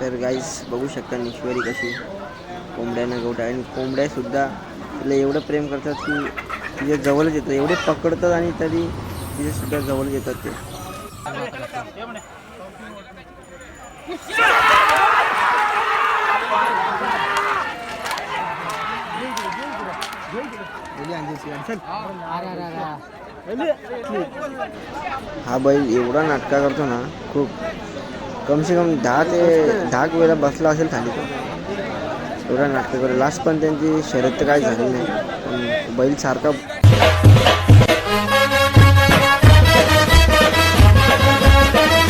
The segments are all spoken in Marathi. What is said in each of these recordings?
तर गाईस बघू शकता निश्वरी कशी कोंबड्यानं गवटा आणि कोंबड्यासुद्धा तिला एवढं प्रेम करतात की तिच्या जवळच येतं एवढे पकडतात आणि तरी तिच्यासुद्धा जवळच येतात ते. हा बैल एवढा नाटका करतो ना खूप. कम से कम दहा ते दहा एक वेळा बसला असेल खाली एवढा नाटक करतो लास्ट पण त्यांची शर्यत तर काही झाली नाही. बैल सारखा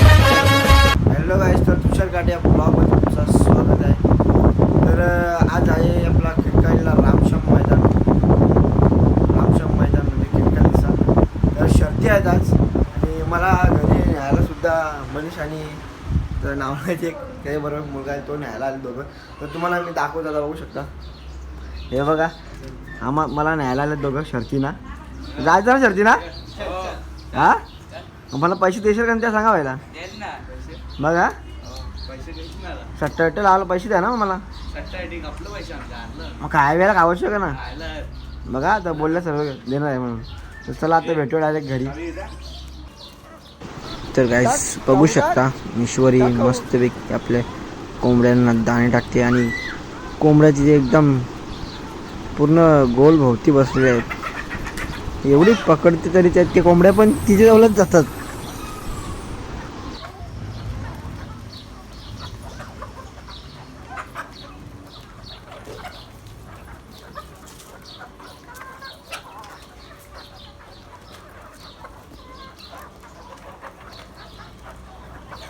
हॅलो गाईस तर तुषार काटे या ब्लॉगमध्ये तुमचं स्वागत आहे. तर आज आहे आपला खिडकाळीला रामश्याम मैदान. रामश्याम मैदान म्हणजे खिडकाळीचा तर शर्ती आहेत आज. आणि मला घरी न्यायला सुद्धा मनीष आणि तर नाव नाही एक त्याच्याबरोबर मुलगा आहे तो न्यायला आले दोघं. तर तुम्हाला मी दाखवतो बघू शकता. हे बघा आम्हा मला न्यायला आले दोघं शर्तीना. जायचं ना शर्तीना? हा? मला पैसे देशील का त्या सांगा व्हायला बघा. सट्टा अट्टे लावायला पैसे द्या ना मला मग काय वेळेला आवश्यक आहे ना? बघा आता बोलल्या सर्व देणार आहे म्हणून. तर चला आता भेटू डायरेक्ट घरी. तर गाईस बघू शकता ईश्वरी मस्तपैकी आपल्या कोंबड्यांना दाणे टाकते आणि कोंबड्या तिथे एकदम पूर्ण गोल भोवती बसलेले आहेत. एवढी पकडते तरी त्यात ते कोंबड्या पण तिच्या जवळच जातात.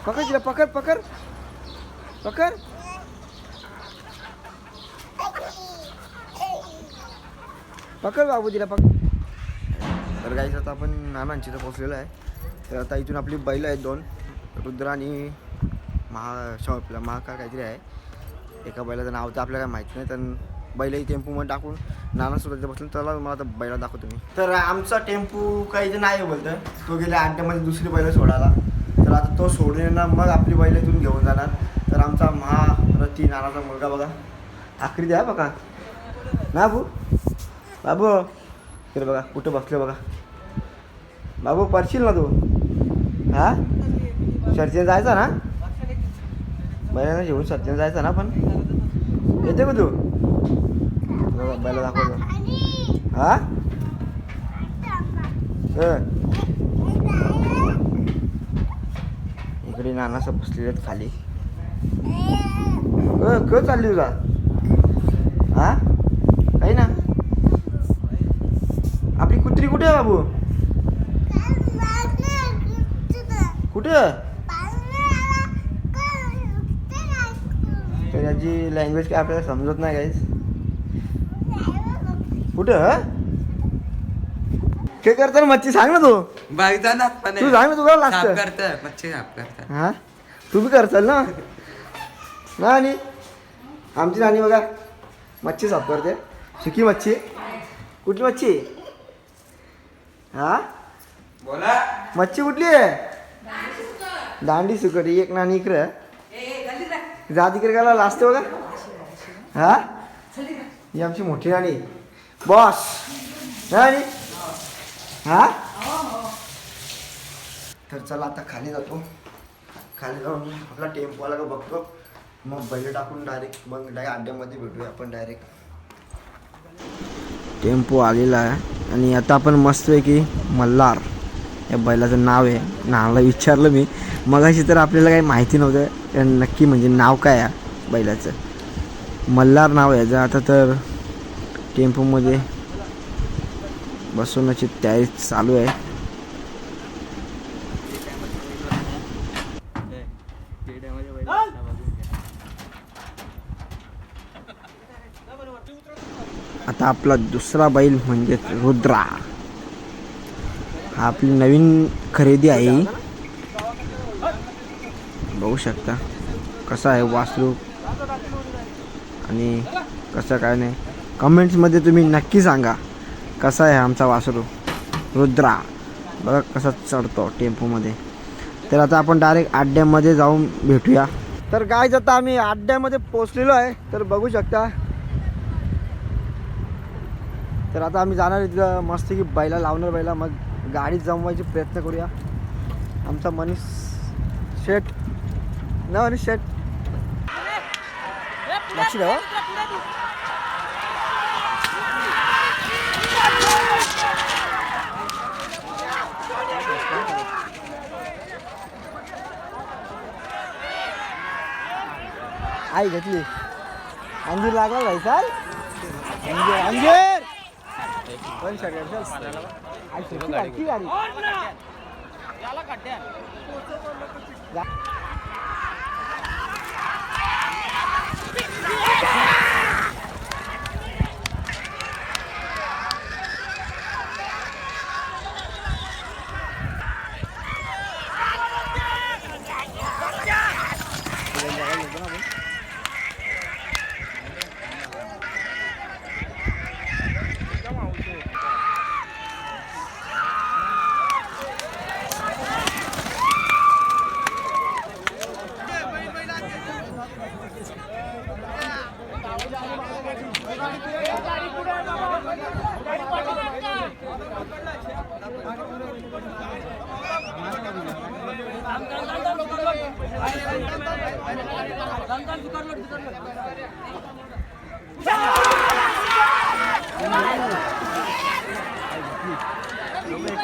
पकड तिला पकड पकड। पकड। पकड बाबू तिला पकड। तर गाईस आता आपण नानांची तर पोचलेलो आहे. तर आता इथून आपली बैल आहेत दोन रुद्र आणि महा शॉपला महाकाळ काहीतरी आहे. एका बैलाचं नाव तर आपल्याला काय माहीत नाही तर बैलही टेम्पूमध्ये टाकून नानासोबत इथं बसलो. चला मला आता बैला दाखवतो मी. तर आमचा टेम्पू काही नाही बोलतं. तो गेल्या अड्ड्यामध्ये दुसरी बैल सोडायला. आता तो सोडून येणार मग आपली बैल इथून घेऊन जाणार. तर आमचा महारथी नानाचा मुलगा बघा. आखरी द्या बघा. ना बाबू बाबू इकडे बघा कुठं बसले बघा. बाबू पडशील ना तू? हा? शर्तीने जायचा ना? बैलांना घेऊन शर्तीने जायचा ना पण? येते का तू? बैला दाखवतो. हा? इकडे नाना बसलेले आहेत खाली. क चालली तुझा हा? काही ना? आपली कुत्री कुठे आहे बाबू? कुठे? तर याची लँग्वेज काय आपल्याला समजत नाही काहीच कुठं काय करतो ना मच्छी? सांग ना तू. बघताना पण तू सांग ना तुला साफ लागतं करतं मच्छी साफ करतं. हा? तू बी करचाल ना. ना आणि? आमची नानी बघा. मच्छी साफ करते. सुकी मच्छी. कुठली मच्छी? हा? बोला. मच्छी कुठली आहे? दांडी सुकटी. एक नाणी इकडे. जा. तिकडे गेला लाजते बघा. हा? ही आमची मोठी नाणी. बॉस. नाणी हा? तर चला आता खाली जातो. खाली जाऊन आपला टेम्पोवाला का बघतो. मग बैल टाकून डायरेक्ट मग डायरेक्ट अड्ड्यामध्ये भेटूया आपण डायरेक्ट टेम्पो आलेला आहे. आणि आता आपण मस्तपैकी मल्हार या बैलाचं नाव आहे. नावाला विचारलं मी. मगाशी तर आपल्याला काही माहिती नव्हतं. नक्की म्हणजे नाव काय आहे बैलाचं? मल्हार नाव आहे आता तर टेम्पोमध्ये बसवण्याची तयारी चालू आहे. आता आपला दुसरा बैल म्हणजे रुद्रा. हा आपली नवीन खरेदी आहे. बघू शकता कसा आहे वासरू. आणि कसं काय नाही. कमेंट्समध्ये तुम्ही नक्की सांगा. कसा आहे आमचा वासरू? रुद्रा. बघा कसा चढतो टेम्पोमध्ये. तर आता आपण डायरेक्ट आड्ड्यामध्ये जाऊन भेटूया. तर काय आता आम्ही आड्ड्यामध्ये पोचलेलो आहे. तर बघू शकता. तर आता आम्ही जाणार आहे तिथं मस्त की बैला लावणार बैला. मग गाडी जमवायचे प्रयत्न करूया. आमचा मनीष शेट ना मनीष शेट लक्ष आई घेतली अंजीर लागला भाई चाल अंजीर अंजीर. पण शर्ट चल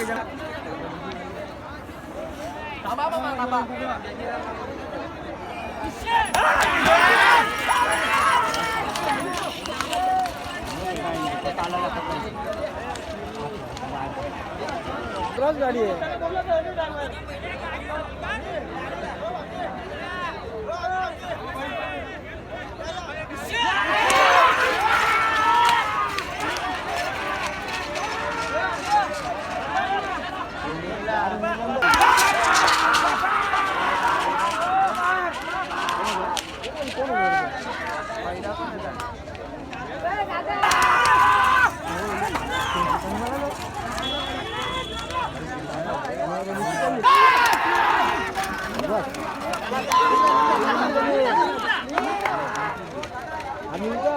आई सुट्टी घालती गाडी जा. क्रॉस गाडी आहे आम्ही का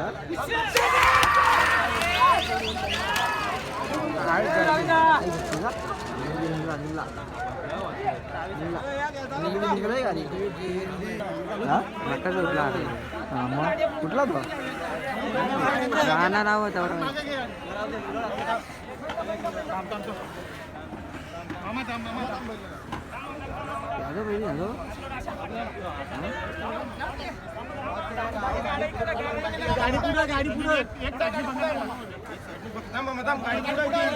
बैल लोटतो बैल कुठला तो राहणार आहोत तेवढं यादव बैल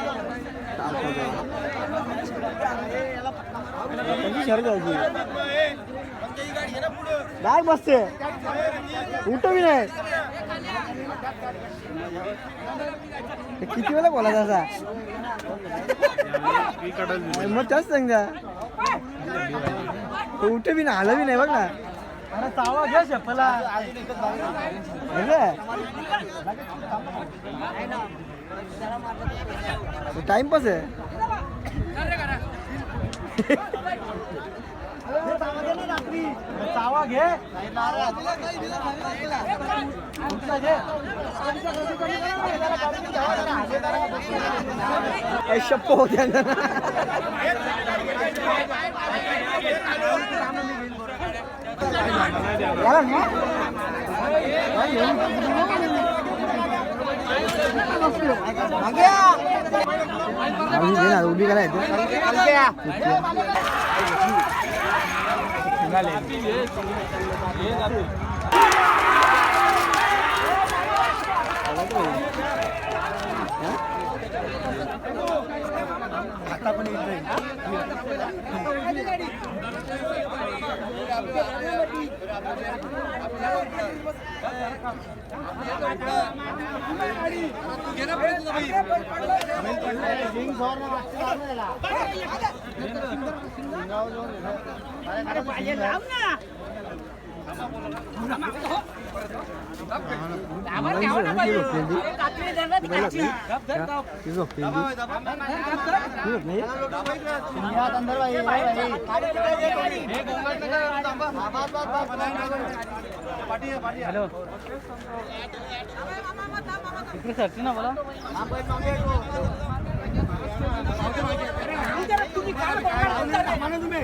बॅग बसते. उठ बी नाही. किती वेळा बोलायचा असा? मग त्याच सांगता. तो उठ बी नाही आलं बी नाही बघ ना. चावा घ्या शपला. टाइमपास आहे. चावा घे. शप्प होत्या उभी करायचं आता पण हॅलो इकडे सरते ना बोला तुम्ही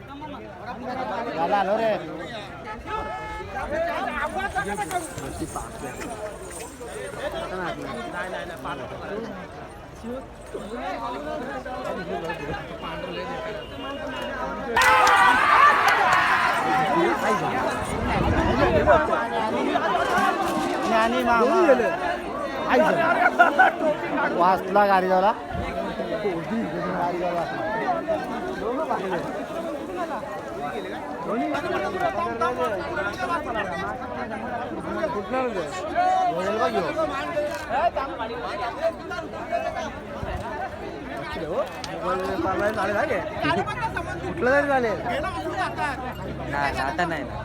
आलो रे. ज्ञानी मामा. वाचला गाडीवाला. कुठलं तरी चालेल नाही आता नाही ना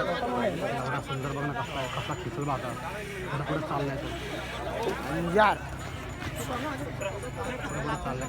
सुंदर बघ ना कसला कसला खिचल भाता पुढे पुढे चाललाय तो यार. पुढे चाललाय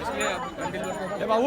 गाडी तो उगाच तिकडे गेला ए भाऊ